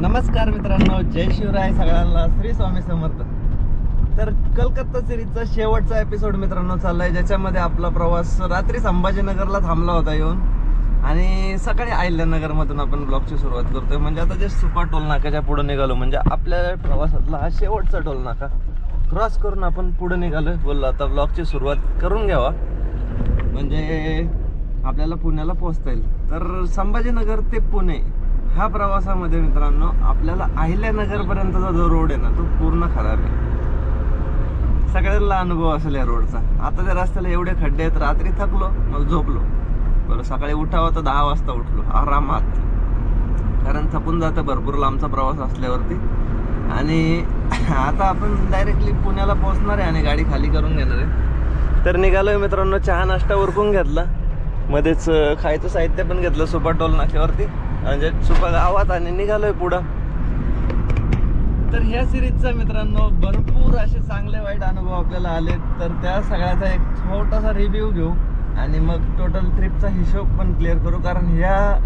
नमस्कार मित्रांनो जय शिवराय सगळ्यांना श्री स्वामी समर्थ. तर कलकत्ता सिरीजचा शेवटचा एपिसोड मित्रांनो चाललाय ज्याच्यामध्ये आपला प्रवास रात्री संभाजीनगरला थांबला होता येऊन. आणि सकाळी अहिल्यानगर मधून आपण ब्लॉगची सुरुवात करतोय. म्हणजे आता जे सुपर टोल नाक्याच्या पुढे निघालो म्हणजे आपल्या प्रवासातला हा शेवटचा टोल नाका. क्रॉस करून आपण पुढे निघालोय. बोललो आता ब्लॉगची सुरुवात करून घ्यावा. म्हणजे आपल्याला पुण्याला पोहोचता येईल. तर संभाजीनगर ते पुणे. ह्या प्रवासामध्ये मित्रांनो आपल्याला अहिल्यानगरपर्यंतचा जो रोड आहे ना तो पूर्ण खराब आहे. सगळ्यांना अनुभव असेल या रोडचा आता त्या रस्त्याला एवढे खड्डे आहेत रात्री थकलो मग झोपलो. बरं सकाळी उठावं तर दहा वाजता उठलो. आरामात. कारण थकून जातं भरपूर लांबचा प्रवास असल्यावरती. आणि आता आपण डायरेक्टली पुण्याला पोहोचणार आहे आणि गाडी खाली करून घेणार आहे. तर निघालोय मित्रांनो चहा नाश्ता उरकून घेतला. मध्येच खायचं साहित्य पण घेतलं सुपर टोल नाक्यावरती. म्हणजे सुपा गावात आणि निघालोय पुढं. तर ह्या सिरीजचा मित्रांनो भरपूर असे चांगले वाईट अनुभव आपल्याला आले तर त्या सगळ्याचा एक छोटासा रिव्ह्यू घेऊ आणि मग टोटल ट्रिपचा हिशोब पण क्लिअर करू. कारण ह्या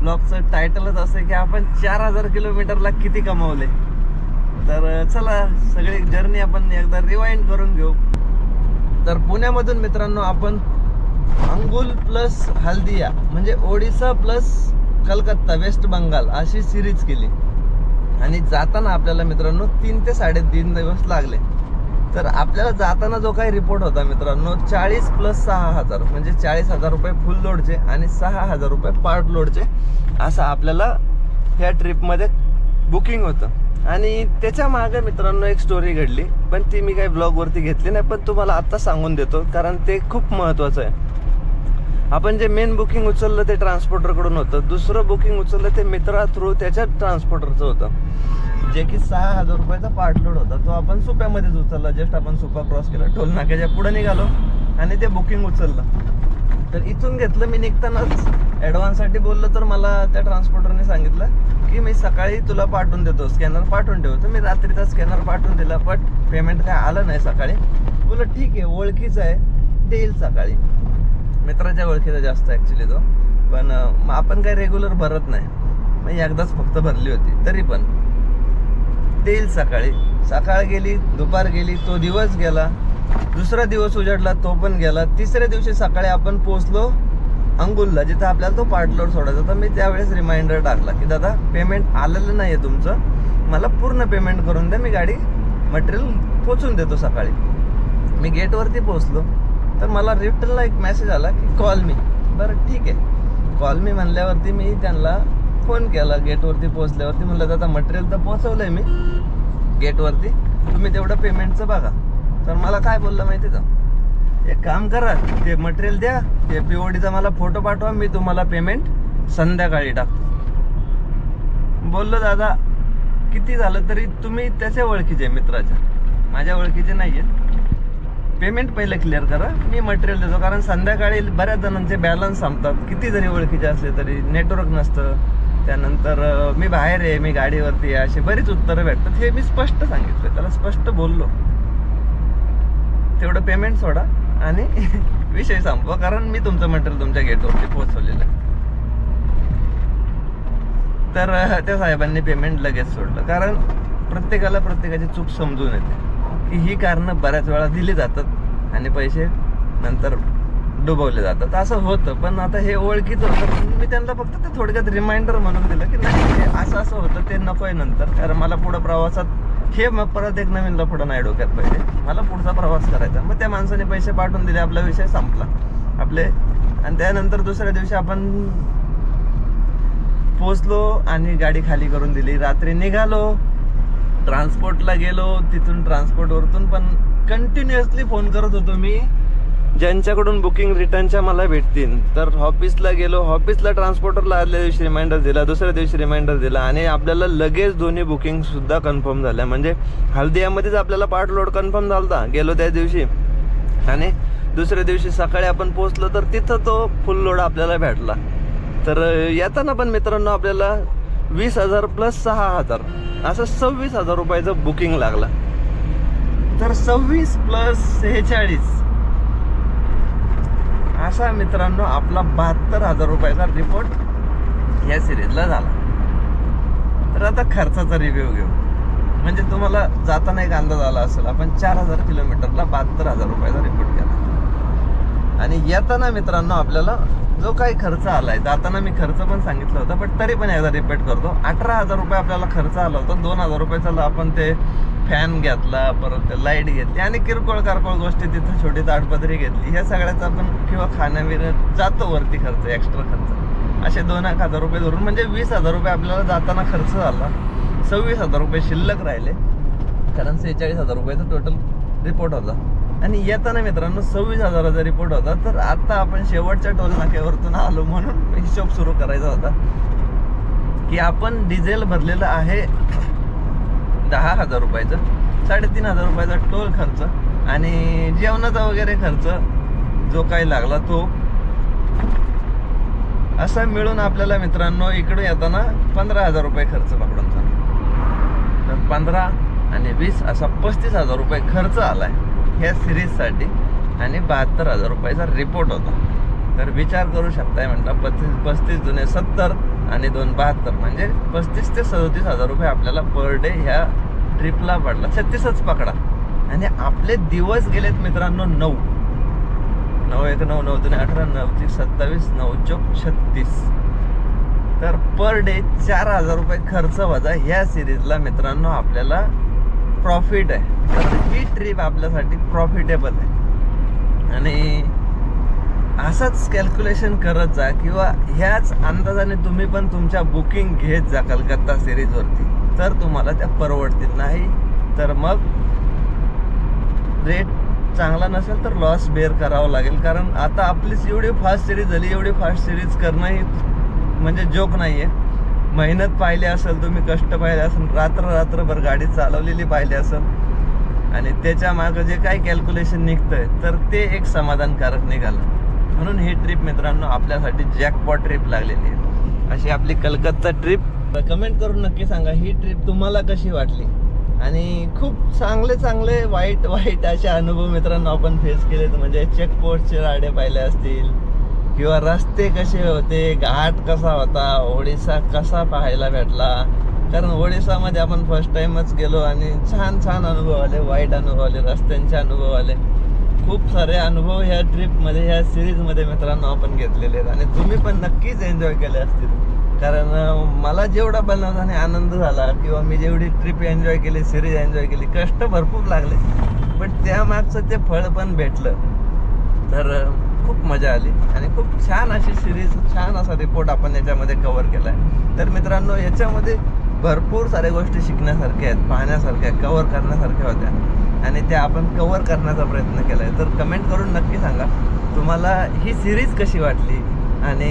ब्लॉगचं टायटलच असं आहे की आपण चार हजार किलोमीटरला किती कमावले. तर चला सगळी जर्नी आपण एकदा रिवाइंड करून घेऊ. तर पुण्यामधून मित्रांनो आपण अंगुल प्लस हल्दिया म्हणजे ओडिसा प्लस कलकत्ता वेस्ट बंगाल अशी सिरीज केली. आणि जाताना आपल्याला मित्रांनो तीन ते साडेतीन दिवस लागले. तर आपल्याला जाताना जो काही रिपोर्ट होता मित्रांनो चाळीस प्लस सहा हजार म्हणजे चाळीस हजार रुपये फुल लोडचे आणि सहा हजार रुपये पार्ट लोडचे असं आपल्याला ह्या ट्रिपमध्ये बुकिंग होतं. आणि त्याच्यामागे मित्रांनो एक स्टोरी घडली पण ती मी काही ब्लॉगवरती घेतली नाही पण तुम्हाला आत्ता सांगून देतो कारण ते खूप महत्त्वाचं आहे. आपण जे मेन बुकिंग उचललं ते ट्रान्सपोर्टरकडून होतं. दुसरं बुकिंग उचललं ते मित्रा थ्रू त्याच्या ट्रान्सपोर्टरचं होतं. जे की सहा हजार रुपयाचा पार्टलोड होता. तो आपण सुप्यामध्येच उचलला. जस्ट आपण सुपा क्रॉस केला. टोल नाक्याच्या पुढे निघालो आणि ते बुकिंग उचललं. तर इथून घेतलं मी निघतानाच. ॲडव्हान्ससाठी बोललं तर मला त्या ट्रान्सपोर्टरने सांगितलं की मी सकाळी तुला पाठवून देतो. स्कॅनर पाठवून ठेवतो मी रात्रीचा स्कॅनर पाठवून दिला बट पेमेंट काय आलं नाही सकाळी. बोललं ठीक आहे ओळखीचं आहे. देईल सकाळी. मित्राच्या ओळखीचा जास्त ॲक्च्युली तो. पण मग आपण काही रेग्युलर भरत नाही. मग एकदाच फक्त भरली होती. तरी पण. देईल सकाळी. सकाळ गेली दुपार गेली तो दिवस गेला. दुसरा दिवस उजाडला तो पण गेला. तिसऱ्या दिवशी सकाळी आपण पोचलो अंगुलला जिथं आपल्याला तो पार्टलोड सोडायचा. तर मी त्यावेळेस रिमाइंडर टाकला की दादा पेमेंट आलेलं नाही आहे तुमचं. मला पूर्ण पेमेंट करून द्या. मी गाडी मटेरियल पोचून देतो सकाळी. मी गेटवरती पोचलो तर मला रिटर्नला एक मेसेज आला की कॉल मी बरं ठीक आहे. कॉल मी म्हणल्यावरती मी त्यांना फोन केला. गेटवरती पोहोचल्यावरती म्हणलं दादा मटेरियल तर पोहोचवलं आहे मी गेटवरती तुम्ही तेवढं पेमेंटचं बघा. तर मला काय बोललं माहिती का? एक काम करा ते मटेरियल द्या. ते पीओडीचा मला फोटो पाठवा. मी तुम्हाला पेमेंट संध्याकाळी टाकतो. बोललो दादा किती झालं तरी तुम्ही त्याच्या ओळखीचे मित्राच्या. माझ्या ओळखीचे नाही आहेत पेमेंट पहिले क्लिअर करा. मी मटेरियल देतो कारण संध्याकाळी बऱ्याच जणांचे बॅलन्स संपतात. किती जरी ओळखीचे असले तरी नेटवर्क नसतं. त्यानंतर मी बाहेर आहे मी गाडीवरती आहे असे बरीच उत्तरं भेटतात. हे मी स्पष्ट सांगितलं त्याला स्पष्ट बोललो. तेवढं पेमेंट सोडा आणि विषय संपवा कारण मी तुमचं मटेरियल तुमच्या गेटवरती पोहोचवलेलं आहे. तर त्या साहेबांनी पेमेंट लगेच सोडलं. कारण प्रत्येकाला प्रत्येकाची चूक समजून येते. की ही कारणं बऱ्याच वेळा दिली जातात आणि पैसे नंतर डुबवले जातात. असं होतं पण आता हे ओळखीचं होतं. पण मी त्यांना फक्त ते थोडक्यात रिमाइंडर म्हणून दिलं की नाही हे असं असं होतं ते नको आहे नंतर. कारण मला पुढं प्रवासात हे मग परत एक नवीन लफडं नाही डोक्यात पाहिजे मला पुढचा प्रवास करायचा. मग त्या माणसाने पैसे पाठवून दिले आपला विषय संपला. आपले आणि त्यानंतर दुसऱ्या दिवशी आपण पोचलो आणि गाडी खाली करून दिली. रात्री निघालो. ट्रान्सपोर्टला गेलो तिथून ट्रान्सपोर्टवरतून पण कंटिन्युअसली फोन करत होतो मी. ज्यांच्याकडून बुकिंग रिटर्नच्या मला भेटतील. तर ऑफिसला गेलो ऑफिसला ट्रान्सपोर्टरला आदल्या दिवशी रिमाइंडर दिला दुसऱ्या दिवशी रिमाइंडर दिला आणि आपल्याला लगेच दोन्ही बुकिंग सुद्धा कन्फर्म झाल्या. म्हणजे हल्दियामध्येच आपल्याला पार्ट लोड कन्फर्म झाला गेलो त्या दिवशी. आणि दुसऱ्या दिवशी सकाळी आपण पोहोचलो तर तिथं तो फुल लोड आपल्याला भेटला. तर येताना पण मित्रांनो आपल्याला वीस हजार प्लस सहा हजार. असं सव्वीस हजार रुपयाचं बुकिंग लागलं. तर सव्वीस प्लस सेहेचाळीस. असा मित्रांनो आपला बहात्तर हजार रुपयाचा रिपोर्ट या सिरीजला झाला. तर आता खर्चाचा रिव्ह्यू घेऊ. म्हणजे तुम्हाला जाताना एक अंदाज आला असेल आपण चार हजार किलोमीटरला बहात्तर हजार रुपयाचा रिपोर्ट केला. आणि येताना मित्रांनो आपल्याला जो काही खर्च आलाय जाताना मी खर्च पण सांगितलं होतं पण तरी पण एकदा रिपीट करतो. अठरा हजार रुपये आपल्याला खर्च आला होता दोन हजार रुपयाचा आपण ते फॅन घेतला परत ते लाइट घेतली आणि किरकोळ कारकोळ गोष्टी तिथं छोटी ताडपदरी घेतली. ह्या सगळ्याचा आपण किंवा खाण्यापिण्यात जातो वरती खर्च एक्स्ट्रा खर्च. असे दोन एक हजार रुपये धरून म्हणजे वीस हजार रुपये आपल्याला जाताना खर्च झाला सव्वीस हजार रुपये शिल्लक राहिले. कारण सेहेचाळीस हजार रुपयाचा टोटल रिपोर्ट होता. आणि येताना मित्रांनो सव्वीस हजाराचा रिपोर्ट होता. तर आता आपण शेवटच्या टोल नाक्यावरतून आलो म्हणून हिशोब सुरू करायचा होता. की आपण डिझेल भरलेलं आहे दहा हजार रुपयाचं साडेतीन हजार रुपयाचा टोल खर्च आणि जेवणाचा वगैरे खर्च जो काही लागला तो. असा मिळून आपल्याला मित्रांनो इकडे येताना पंधरा हजार रुपये खर्च पकडून झाला. तर पंधरा आणि वीस असा पस्तीस हजार रुपये खर्च आलाय. ह्या सिरीजसाठी आणि बहात्तर हजार रुपयाचा रिपोर्ट होता. तर विचार करू शकताय म्हटलं पस्तीस पस्तीस जुने सत्तर आणि दोन बहात्तर म्हणजे पस्तीस ते सदतीस हजार रुपये आपल्याला पर डे ह्या ट्रिपला पडला. छत्तीसच पकडा. आणि आपले दिवस गेलेत मित्रांनो नऊ. नऊ एक नऊ नऊ दोन अठरा नऊ तीस सत्तावीस नऊ चौक छत्तीस. तर पर डे चार हजार रुपये खर्च वजा ह्या सिरीजला मित्रांनो आपल्याला प्रॉफिट आहे. तर ही ट्रिप आपल्यासाठी प्रॉफिटेबल आहे. आणि असंच कॅल्क्युलेशन करत जा किंवा ह्याच अंदाजाने तुम्ही पण तुमच्या बुकिंग घेत जा कलकत्ता सिरीजवरती तर तुम्हाला त्या परवडतील. नाही तर मग रेट चांगला नसेल तर लॉस बेअर करावं लागेल. कारण आता आपलीच एवढी फास्ट सिरीज झाली एवढी फास्ट सिरीज करणं ही म्हणजे जोक नाही आहे मेहनत पाहिली असेल तुम्ही कष्ट पाहिले असेल रात्र रात्रभर गाडी चालवलेली पाहिली असेल. आणि त्याच्या मागं जे काही कॅल्क्युलेशन निघतंय तर ते एक समाधानकारक निघालं. म्हणून ही ट्रिप मित्रांनो आपल्यासाठी जॅकपॉट ट्रिप लागलेली आहे. अशी आपली कलकत्ता ट्रिप कमेंट करून नक्की सांगा ही ट्रिप तुम्हाला कशी वाटली? आणि खूप चांगले चांगले वाईट वाईट असे अनुभव मित्रांनो आपण फेस केलेत. म्हणजे चेकपोस्टचे राडे पाहिले असतील किंवा रस्ते कसे होते घाट कसा होता ओडिसा कसा पाहायला भेटला? कारण ओडिसामध्ये आपण फर्स्ट टाइमच गेलो आणि छान छान अनुभव आले वाईट अनुभव आले रस्त्यांचे अनुभव आले. खूप सारे अनुभव ह्या ट्रिपमध्ये ह्या सिरीजमध्ये मित्रांनो आपण घेतलेले आहेत आणि तुम्ही पण नक्कीच एन्जॉय केले असतील. कारण मला जेवढा बनवताना आनंद झाला किंवा मी जेवढी ट्रिप एन्जॉय केली सिरीज एन्जॉय केली कष्ट भरपूर लागले. पण त्यामागचं ते फळ पण भेटलं. तर खूप मजा आली आणि खूप छान अशी सिरीज छान असा रिपोर्ट आपण याच्यामध्ये कव्हर केला आहे तर मित्रांनो याच्यामध्ये भरपूर साऱ्या गोष्टी शिकण्यासारख्या आहेत पाहण्यासारख्या कव्हर करण्यासारख्या होत्या. आणि त्या आपण कव्हर करण्याचा प्रयत्न केला आहे तर कमेंट करून नक्की सांगा तुम्हाला ही सिरीज कशी वाटली? आणि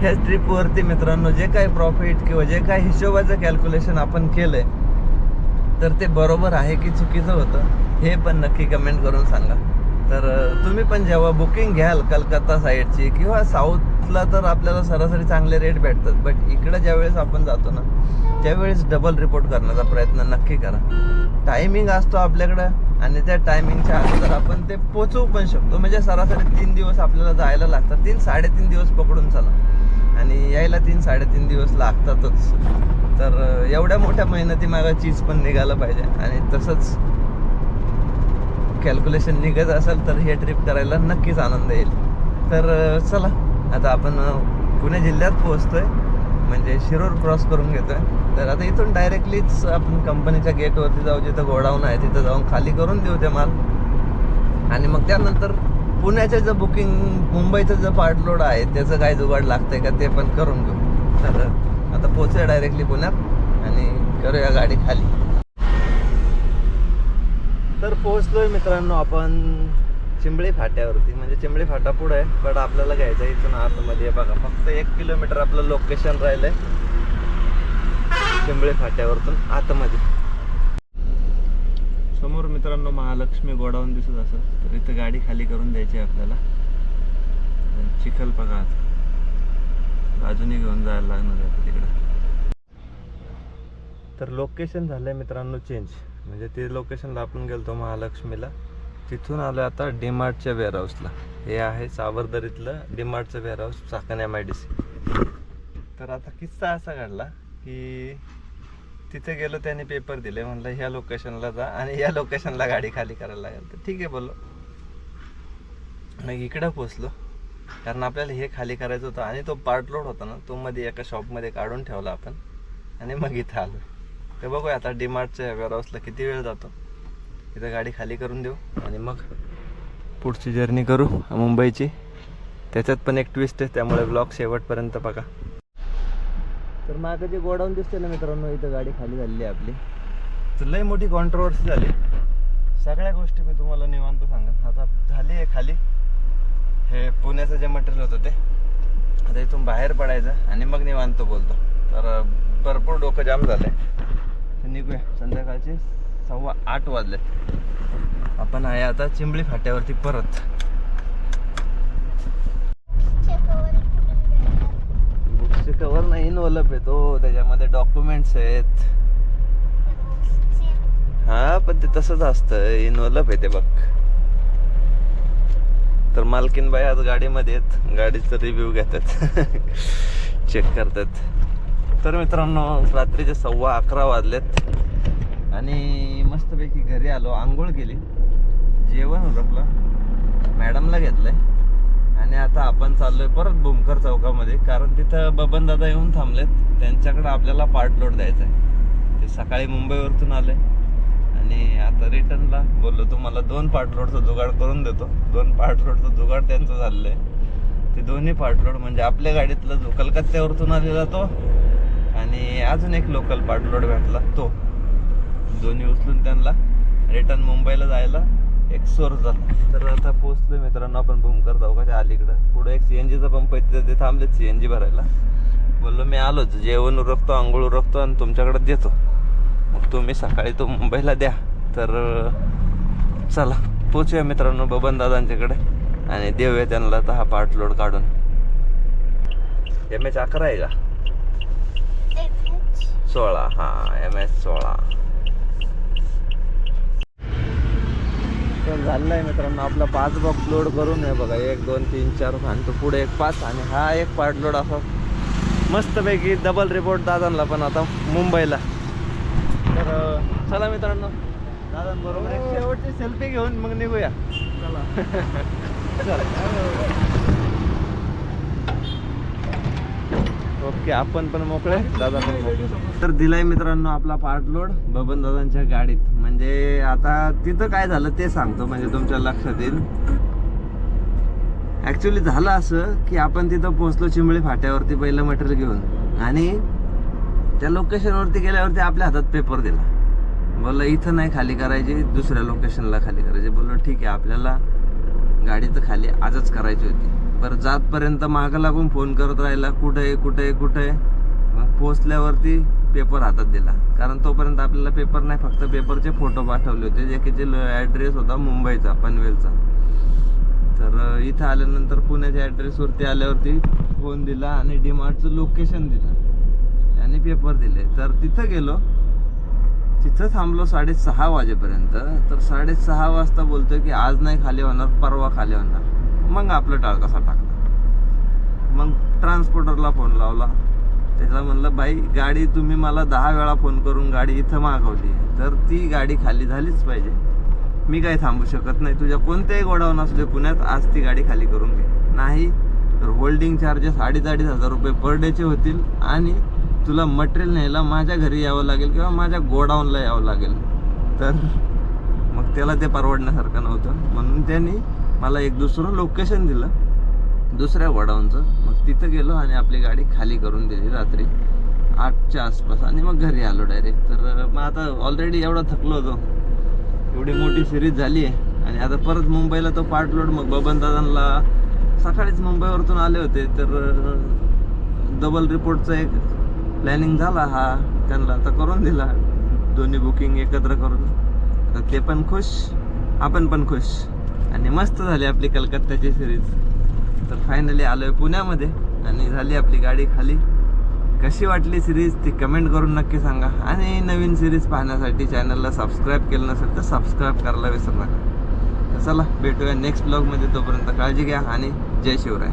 ह्या ट्रिपवरती मित्रांनो जे काही प्रॉफिट किंवा जे काही हिशोबाचं कॅल्क्युलेशन आपण केलंय तर ते बरोबर आहे की चुकीचं होतं हे पण नक्की कमेंट करून सांगा. तर तुम्ही पण जेव्हा बुकिंग घ्याल कलकत्ता साईडची किंवा साऊथला तर आपल्याला सरासरी चांगले रेट भेटतात. बट इकडं ज्यावेळेस आपण जातो ना त्यावेळेस डबल रिपोर्ट करण्याचा प्रयत्न नक्की करा. टायमिंग असतो आपल्याकडं आणि त्या टायमिंगच्या अगोदर आपण ते पोचवू पण शकतो. म्हणजे सरासरी तीन दिवस आपल्याला जायला लागतात. तीन साडेतीन दिवस पकडून चला. आणि यायला तीन साडेतीन दिवस लागतातच. तर एवढ्या मोठ्या मेहनतीमागं चीज पण निघालं पाहिजे. आणि तसंच कॅल्क्युलेशन निघत असेल तर हे ट्रिप करायला नक्कीच आनंद येईल. तर चला आता आपण पुणे जिल्ह्यात पोहोचतोय. म्हणजे शिरूर क्रॉस करून घेतोय. तर आता इथून डायरेक्टलीच आपण कंपनीच्या गेटवरती जाऊ जिथं गोडाऊन आहे तिथं जाऊन खाली करून देऊ ते माल. आणि मग त्यानंतर पुण्याचं जे बुकिंग मुंबईचं जे पार्टलोड आहे त्याचं काय जुगाड लागतंय का ते पण करून घेऊ. तर आता पोचूया डायरेक्टली पुण्यात आणि करूया गाडी खाली. तर पोहोचलोय मित्रांनो आपण चिंबळी फाट्यावरती. म्हणजे चिंबळी फाटा पुढे आहे पण आपल्याला घ्यायचं आहे इथून आतमध्ये. बघा फक्त एक किलोमीटर आपलं लोकेशन राहिलंय. चिंबळी फाट्यावरतून आतमध्ये. समोर मित्रांनो महालक्ष्मी गोडाऊन दिसत असं. तर इथं गाडी खाली करून द्यायची आहे आपल्याला. चिखल बघा आता. बाजूने घेऊन जायला लागणार आहे तिकडं. तर लोकेशन झालंय मित्रांनो चेंज म्हणजे ते लोकेशनला आपण गेलतो महालक्ष्मीला. तिथून आलो आता डीमार्टच्या वेअरहाऊसला हे आहे सावरदरीतलं डीमार्टचं warehouse Chakan M I D C तर आता किस्सा असा घडला की तिथे गेलो त्याने पेपर दिले. म्हणलं ह्या लोकेशनला जा आणि या लोकेशनला गाडी खाली करायला लागेल. तर ठीक आहे बोललो. मग इकडं पोचलो कारण आपल्याला हे खाली करायचं होतं आणि तो पार्ट लोड होता ना तो मध्ये एका शॉपमध्ये काढून ठेवला आपण. आणि मग इथं आलो ते बघूया आता डीमार्टच्या वेअरहाऊसला किती वेळ जातो. इथं गाडी खाली करून देऊ आणि मग पुढची जर्नी करू मुंबईची. त्याच्यात पण एक ट्विस्ट आहे त्यामुळे ब्लॉग शेवटपर्यंत बघा. तर मागं जे गोडाऊन दिसते ना मित्रांनो इथं गाडी खाली झालेली आहे आपली. तर लई मोठी कॉन्ट्रोवर्सी झाली. सगळ्या गोष्टी मी तुम्हाला निवांत सांगेन. आता झाली आहे खाली. हे पुण्याचं जे मटेरियल होतं ते. आता इथून बाहेर पडायचं आणि मग निवांत बोलतो. तर भरपूर डोकं जाम झालं आहे निघूया. संध्याकाळचे सव्वा आठ वाजले. आपण आहे आता चिंबळी फाट्यावरती परत. बुकचे कवर नाही इनवलप येतो हो. त्याच्यामध्ये डॉक्युमेंट्स आहेत. हा पण ते तसंच असतं. इनवलप येते बघ. तर मालकीन बाई आज गाडीमध्ये आहेत. गाडीचा रिव्ह्यू घेतात. चेक करतात. तर मित्रांनो रात्रीचे सव्वा अकरा वाजलेत. आणि मस्तपैकी घरी आलो आंघोळ केली. जेवण उरकलं मॅडमला घेतलंय. आणि आता आपण चाललोय परत भूमकर चौकामध्ये कारण तिथं बबन दादा येऊन थांबलेत. त्यांच्याकडे आपल्याला पार्ट लोड द्यायचा आहे ते सकाळी मुंबईवरतून आले. आणि आता रिटर्नला बोललो तुम्हाला दोन पार्ट लोडचं जुगाड करून देतो. दोन पार्ट लोडचं जुगाड त्यांचं झालेलं आहे. ते दोन्ही पार्ट लोड म्हणजे आपल्या गाडीतला जो कलकत्त्यावरतून आलेला तो आणि अजून एक लोकल पार्ट भेटला तो. दोन्ही उचलून त्यांना रिटर्न मुंबईला जायला एक सोर्स झाला. तर आता पोचलो मित्रांनो आपण भूमकर चौकाच्या अलीकडं. पुढे एक सीएनजीचा पंप आहे तिथे सी एन सीएनजी भरायला. बोललो मी आलोच. जेवण उरकतो आंघोळ उरकतो आणि तुमच्याकडे देतो. मग तुम्ही सकाळी तो मुंबईला द्या. तर चला. पोचूया मित्रांनो बबन दादांच्याकडे. आणि देऊया त्यांना आता हा पार्ट लोड काढून. एम एच अकरा आहे का? सोळा हा एम एच सोळा. तर झालेलं आहे मित्रांनो आपला पाच बॉक्स लोड करून आहे बघा एक दोन तीन चार आणि तो पुढे एक पाच आणि हा एक पार्ट लोड असा मस्तपैकी डबल रिपोर्ट दादांना पण आता मुंबईला. तर चला मित्रांनो. दादांबरोबर एक शेवटची सेल्फी घेऊन मग निघूया. ओके आपण पण मोकळे दादा पण मोकळे तर दिलाय मित्रांनो आपला पार्ट लोड बबन दादांच्या गाडीत. म्हणजे आता तिथं काय झालं ते सांगतो म्हणजे तुमच्या लक्षात येईल. ऍक्च्युली झालं असं की आपण तिथं पोहोचलो चिंबळी फाट्यावरती पहिलं मटेरियल घेऊन. आणि त्या लोकेशनवरती गेल्यावरती आपल्या हातात पेपर दिला. बोललं इथं नाही खाली करायची दुसऱ्या लोकेशनला खाली करायची. बोललो ठीक आहे आपल्याला गाडी तर खाली आजच करायची होती. बरं जातपर्यंत मागं लागून फोन करत राहिला कुठं आहे कुठं आहे कुठं आहे? मग पोचल्यावरती पेपर हातात दिला. कारण तोपर्यंत आपल्याला पेपर नाही फक्त पेपरचे फोटो पाठवले होते जे की जे ॲड्रेस होता मुंबईचा पनवेलचा. तर इथं आल्यानंतर पुण्याच्या ॲड्रेसवरती आल्यावरती फोन दिला आणि डीमार्टचं लोकेशन दिलं. आणि पेपर दिले. तर तिथं गेलो. तिथं थांबलो साडेसहा वाजेपर्यंत. तर साडेसहा वाजता बोलतोय की आज नाही खाली होणार परवा खाली होणार. मग आपलं टाळ कसा टाकला? मग ट्रान्सपोर्टरला फोन लावला. त्याला म्हणलं बाई गाडी तुम्ही मला दहा वेळा फोन करून गाडी इथं मागवली तर ती गाडी खाली झालीच पाहिजे. मी काही थांबू शकत नाही. तुझ्या कोणत्याही गोडाऊन असू दे पुण्यात आज ती गाडी खाली करून घे. नाही तर होल्डिंग चार्जेस अडीच अडीच हजार रुपये पर डेचे होतील आणि तुला मटेरियल न्यायला माझ्या घरी यावं लागेल किंवा माझ्या गोडाऊनला यावं लागेल. तर मग त्याला ते परवडण्यासारखं नव्हतं. म्हणून त्यांनी मला एक दुसरं लोकेशन दिलं दुसऱ्या वडाऊनचं. मग तिथं गेलो आणि आपली गाडी खाली करून दिली रात्री आठच्या आसपास. आणि मग घरी आलो डायरेक्ट तर मग आता ऑलरेडी एवढा थकलो होतो. एवढी मोठी सिरीज झाली आहे. आणि आता परत मुंबईला तो पार्ट लोड मग बबन दादांना सकाळीच मुंबईवरतून आले होते. तर डबल रिपोर्टचा एक प्लॅनिंग झाला हा. त्यांना आता करून दिला. दोन्ही बुकिंग एकत्र करून. आता ते पण खुश आपण पण खुश. आणि मस्त झाली आपली कलकत्त्याची सिरीज तर फायनली आलोय पुण्यामध्ये आणि झाली आपली गाडी खाली. कशी वाटली सिरीज ती कमेंट करून नक्की सांगा. आणि नवीन सिरीज पाहण्यासाठी चॅनलला सबस्क्राईब केलं नसेल तर सबस्क्राईब करायला विसरू नका. तर चला भेटूया नेक्स्ट ब्लॉगमध्ये तोपर्यंत काळजी घ्या आणि जय शिवराय.